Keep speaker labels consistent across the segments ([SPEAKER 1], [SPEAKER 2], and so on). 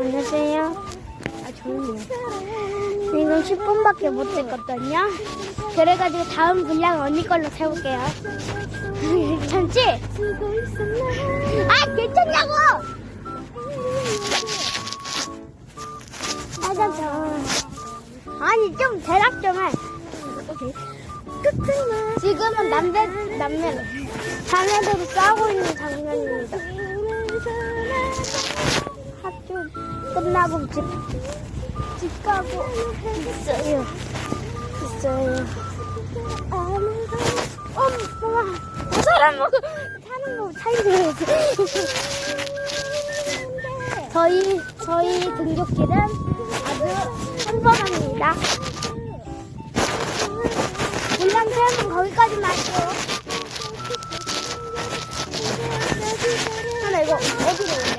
[SPEAKER 1] 안녕하세요. 아, 좋네요. 지금 10분밖에 못 됐거든요. 그래가지고 다음 분량 언니 걸로 세울게요. 괜찮지? 아, 괜찮냐고! 맞아, 저. 아니, 좀 대답 좀 해. 지금은 남자, 남매, 자매들이 싸우고 있는 장면입니다. 학교 끝나고 집, 집 가고 있어요. 있어요. 엄마, 저 사람 뭐, 사는 거 차이줘야지. 저희, 저희 등굣길은 아주 평범합니다. 분량 채우면 거기까지만 할게요. 하나 이거 어디로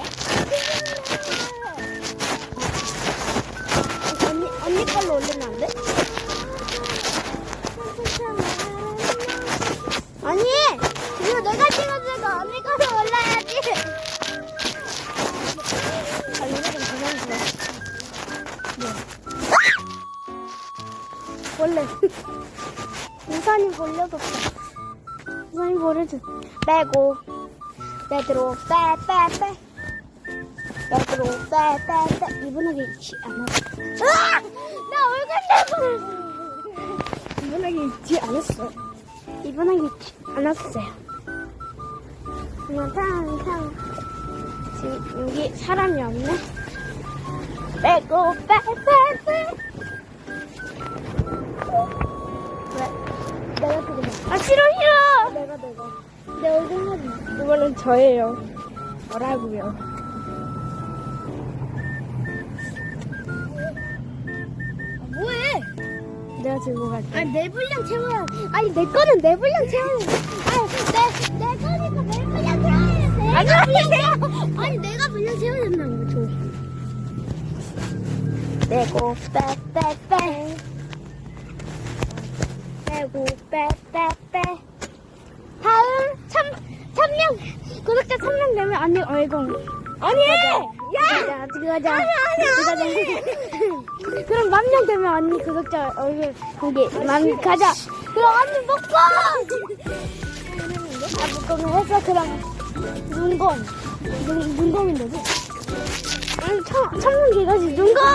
[SPEAKER 1] 찍어주니까 언니 걸로 올라야지! 아. 원래 우산이 벌려졌어. 우산이 버려졌. 빼고 빼드로 빼빼 빼 빼드로 빼빼 빼 이분에게 있지 않았어. 으악! 나 얼굴 내보냈어. 이분에게 있지 않았어. 이분에게 있지 않았어요. 그냥 탕탕. 지금 여기 사람이 없네. 빼고 빼빼빼. 왜? 내가 그거 아 싫어 싫어 내가 내가 내 얼굴 하지
[SPEAKER 2] 이거는 저예요. 뭐라고요?
[SPEAKER 1] 뭐해
[SPEAKER 2] 내가 들고 갈게.
[SPEAKER 1] 아니 내 분량 채워야 아니 내 거는 내 분량 채워야 아니 내, 내 빼고 빼빼빼 빼고 빼빼빼 다음 참 천명 구독자 천명 되면 언니 얼공
[SPEAKER 2] 아니!
[SPEAKER 1] 야! 가자. 아니, 아니, 아니. 그럼 만명 되면 언니 구독자 얼굴 공개. 만, 가자. 그럼 언니 먹방! 아, 먹방을 해서 그럼. 눈, 눈공인 거지? 아니, 청, 청문 개가 짖는 걸!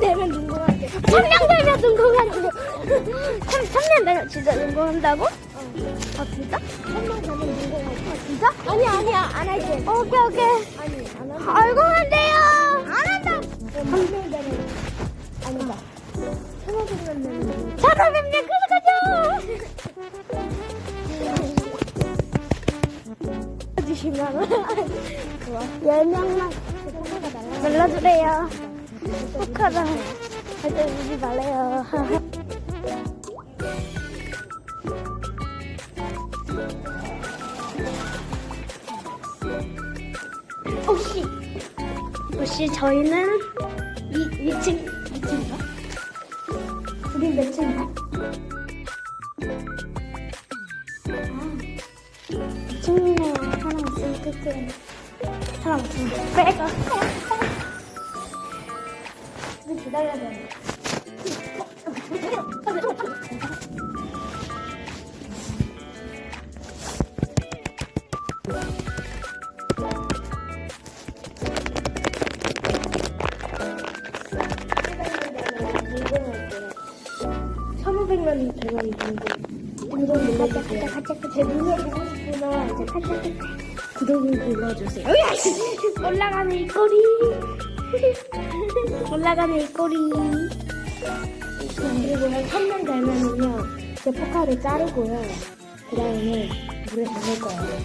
[SPEAKER 1] 되면 눈공한대. 청량 되면 눈공한대. 참, 청량 되면 진짜 눈공한다고? 아, 진짜? 청량 되면 눈공한대. 아, 진짜? 아니, 아니야. 안 할게. 오케이, 오케이. 아니, 안 할게. 얼공한대요! 안 한다! 청량 되면. 아니다. 찾아뵙면 되는 거. 찾아뵙면 그러죠! 20만 원. 좋아. 10명만 눌러주래요. 포카랑 절대 울지 말래요. 혹시 혹시 저희는 이 2층 2층인가? 우리 몇 층인가? 아, 2층이네. 끝에 사람 없으면 빼가. 좀 기다려야 돼.
[SPEAKER 2] 천오백만 되면 이거 구독 눌러주세요.
[SPEAKER 1] 가자 가자 제 눈에 보고 싶구나. 이제 가자 가자.
[SPEAKER 2] 구독을 눌러주세요.
[SPEAKER 1] 올라가는 이 꼬리. 올라가는 이 꼬리.
[SPEAKER 2] 그리고 한 3년 되면은요, 제 포카를 자르고요. 그 다음에 물에 담을 거예요.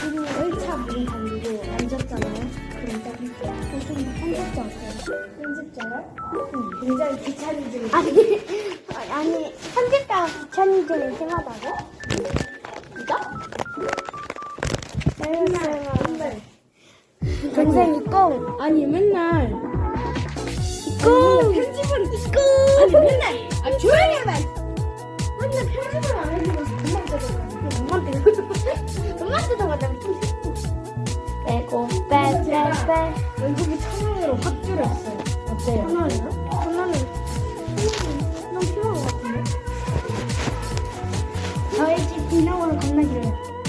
[SPEAKER 2] 그리고 1차 물에 담그고 앉았잖아요. 그럼 자를게요.
[SPEAKER 1] 무슨 편집자 어때요?
[SPEAKER 2] 편집자요? 응, 굉장히 귀차니즘.
[SPEAKER 1] 아니, 아니, 편집자가 귀찮이들이 심하다고?
[SPEAKER 2] 맨날,
[SPEAKER 1] 동생 이 꽁.
[SPEAKER 2] 아니, 맨날.
[SPEAKER 1] 꽁!
[SPEAKER 2] 편집을,
[SPEAKER 1] 꽁!
[SPEAKER 2] 아니, 맨날. 아, 조용히 해봐! 맨날 편집을 안 해주고 금방 뜯어가요.
[SPEAKER 1] 엄마한테, 엄마한테 더 가자면 좀 싫고.
[SPEAKER 2] 연속이 천 원으로 확 줄였어요. 어때요?
[SPEAKER 1] 천 원이요? 천 원은 너무 필요한 것 같은데.
[SPEAKER 2] 저희 집 비나오는 겁나 길어요.